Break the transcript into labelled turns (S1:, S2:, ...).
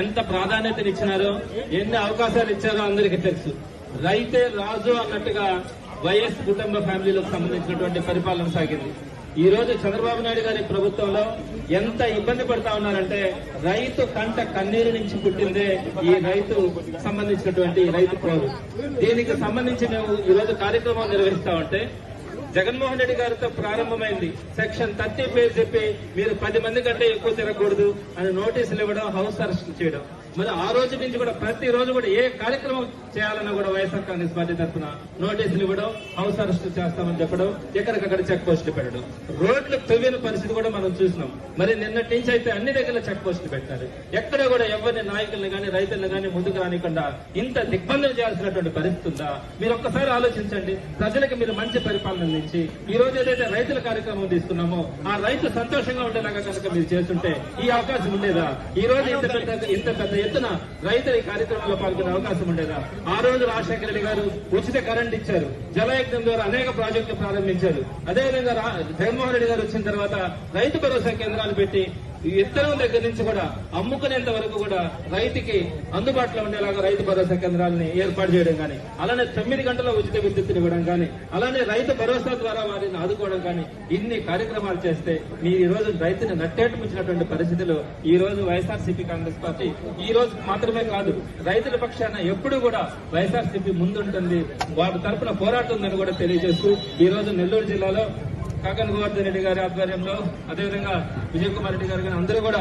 S1: ఎంత ప్రాధాన్యతనిచ్చినారో ఎన్ని అవకాశాలు ఇచ్చారో అందరికీ తెలుసు. రైతే రాజు అన్నట్టుగా వైఎస్ కుటుంబ ఫ్యామిలీలకు సంబంధించినటువంటి పరిపాలన సాగింది. ఈ రోజు చంద్రబాబు నాయుడు గారి ప్రభుత్వంలో ఎంత ఇబ్బంది పడతా ఉన్నారంటే రైతు కంట కన్నీరు నుంచి పుట్టిందే ఈ రైతు సంబంధించినటువంటి రైతు ప్రోగు దీనికి సంబంధించి మేము ఈ రోజు కార్యక్రమం నిర్వహిస్తా ఉంటే జగన్మోహన్ రెడ్డి గారితో ప్రారంభమైంది. సెక్షన్ థర్టీ పేరు చెప్పి మీరు పది మంది కంటే ఎక్కువ తిరగకూడదు అని నోటీసులు ఇవ్వడం హౌస్ అరెస్ట్ చేయడం. మరి ఆ రోజు నుంచి కూడా ప్రతి రోజు కూడా ఏ కార్యక్రమం చేయాలన్నా కూడా వైఎస్ఆర్ కాంగ్రెస్ పార్టీ తరఫున నోటీసులు ఇవ్వడం హౌస్ అరెస్ట్ చేస్తామని చెప్పడం ఎక్కడికక్కడ చెక్ పోస్టులు పెట్టడం. రోడ్లు తవ్విన పరిస్థితి కూడా మనం చూసినాం. మరి నిన్నటి నుంచి అయితే అన్ని దగ్గర చెక్ పోస్టులు పెట్టారు. ఎక్కడ కూడా ఎవరిని నాయకుల్ని కానీ రైతులను కానీ ముందుకు రానికుండా ఇంత దిగ్బంధం చేయాల్సినటువంటి పరిస్థితి ఉందా? మీరు ఒక్కసారి ఆలోచించండి. ప్రజలకు మీరు మంచి పరిపాలన అందించి ఈ రోజు ఏదైతే రైతుల కార్యక్రమం తీసుకున్నామో ఆ రైతు సంతోషంగా ఉండేలాగా కనుక మీరు చేస్తుంటే ఈ అవకాశం ఉండేదా? ఈ రోజు ఇంత పెద్ద ఇంత పెద్ద ఎత్తున రైతుల ఈ కార్యక్రమంలో పాల్గొనే అవకాశం ఉండేదా? ఆ రోజు రాజశేఖర రెడ్డి గారు ఉచిత కరెంట్ ఇచ్చారు. జలయజ్ఞం ద్వారా అనేక ప్రాజెక్టులు ప్రారంభించారు. అదేవిధంగా జగన్మోహన్ రెడ్డి గారు వచ్చిన తర్వాత రైతు భరోసా కేంద్రాలు పెట్టి విత్తనం దగ్గర నుంచి కూడా అమ్ముకునేంత వరకు కూడా రైతుకి అందుబాటులో ఉండేలాగా రైతు భరోసా కేంద్రాలని ఏర్పాటు చేయడం కానీ అలానే తొమ్మిది గంటల ఉచిత విద్యుత్ ఇవ్వడం కానీ అలానే రైతు భరోసా ద్వారా వారిని ఆదుకోవడం కానీ ఇన్ని కార్యక్రమాలు చేస్తే మీరు ఈ రోజు రైతుని నట్టేటు ముంచినటువంటి పరిస్థితులు ఈ రోజు వైఎస్ఆర్సీపీ కాంగ్రెస్ పార్టీ ఈ రోజు మాత్రమే కాదు రైతుల పక్షాన ఎప్పుడు కూడా వైఎస్ఆర్సీపీ ముందుంటుంది. వారి తరఫున పోరాటం ఉందని కూడా తెలియజేస్తూ ఈ రోజు నెల్లూరు జిల్లాలో కాకన్ గోవర్ధన్ రెడ్డి గారి ఆధ్వర్యంలో అదేవిధంగా విజయ్ కుమార్ రెడ్డి గారు కానీ అందరూ కూడా